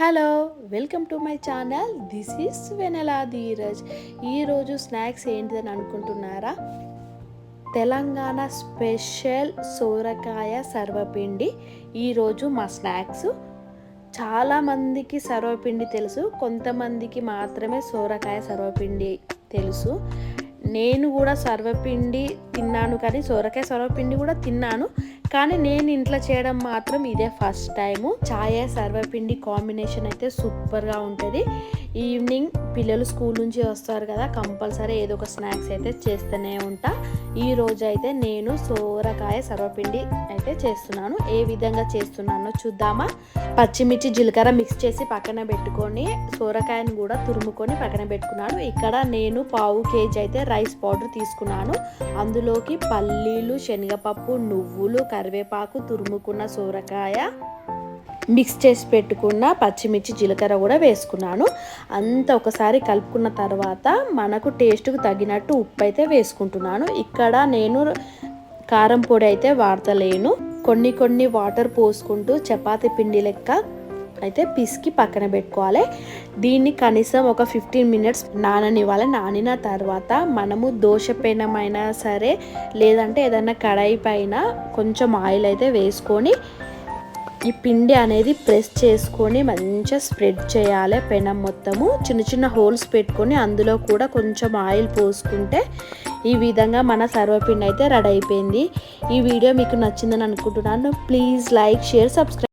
Hello welcome to my channel. This is Vennela Dheeraj. ఈరోజు snacks ఏంటిదని అనుకుంటున్నారా? Telangana special సోరకాయ సర్వపిండి. ఈరోజు మా స్నాక్స్. చాలామందికి సర్వపిండి తెలుసు కొంతమందికి మాత్రమే సోరకాయ సర్వపిండి తెలుసు. నేను కూడా సర్వపిండి తిన్నాను కానీ సొరకాయ సర్వపిండి కూడా తిన్నాను. కానీ నేను ఇంట్లో చేయడం మాత్రం ఇదే ఫస్ట్ టైము. ఛాయ సర్వపిండి కాంబినేషన్ అయితే సూపర్గా ఉంటుంది. ఈవినింగ్ పిల్లలు స్కూల్ నుంచి వస్తారు కదా కంపల్సరీ ఏదో ఒక స్నాక్స్ అయితే చేస్తూనే ఉంటా. ఈ రోజు అయితే నేను సోరకాయ సర్వపిండి అయితే చేస్తున్నాను. ఏ విధంగా చేస్తున్నానో చూద్దామా? పచ్చిమిర్చి జీలకర్ర మిక్స్ చేసి పక్కన పెట్టుకొని సోరకాయను కూడా తురుముకొని పక్కన పెట్టుకున్నాను. ఇక్కడ నేను పావు కేజీ అయితే రైస్ పౌడర్ తీసుకున్నాను. అందులో అందులోకి పల్లీలు శనగపప్పు నువ్వులు కరివేపాకు తురుముకున్న సోరకాయ మిక్స్ చేసి పెట్టుకున్న పచ్చిమిర్చి జీలకర్ర కూడా వేసుకున్నాను. అంత ఒకసారి కలుపుకున్న తర్వాత మనకు టేస్ట్కు తగినట్టు ఉప్పు అయితే వేసుకుంటున్నాను. ఇక్కడ నేను కారం పొడి అయితే వాడతలేను. కొన్ని కొన్ని వాటర్ పోసుకుంటూ చపాతి పిండి లెక్క అయితే పిసికి పక్కన పెట్టుకోవాలి. దీన్ని కనీసం ఒక ఫిఫ్టీన్ మినిట్స్ నాననివ్వాలి. నానిన తర్వాత మనము దోశ పెనమైనా సరే లేదంటే ఏదైనా కడాయి పైన కొంచెం ఆయిల్ అయితే వేసుకొని ఈ పిండి అనేది ప్రెస్ చేసుకొని మంచిగా స్ప్రెడ్ చేయాలి. పెనం మొత్తము చిన్న చిన్న హోల్స్ పెట్టుకొని అందులో కూడా కొంచెం ఆయిల్ పోసుకుంటే ఈ విధంగా మన సర్వపిండి అయితే రెడీ అయిపోయింది. ఈ వీడియో మీకు నచ్చిందని అనుకుంటున్నాను. Please like share subscribe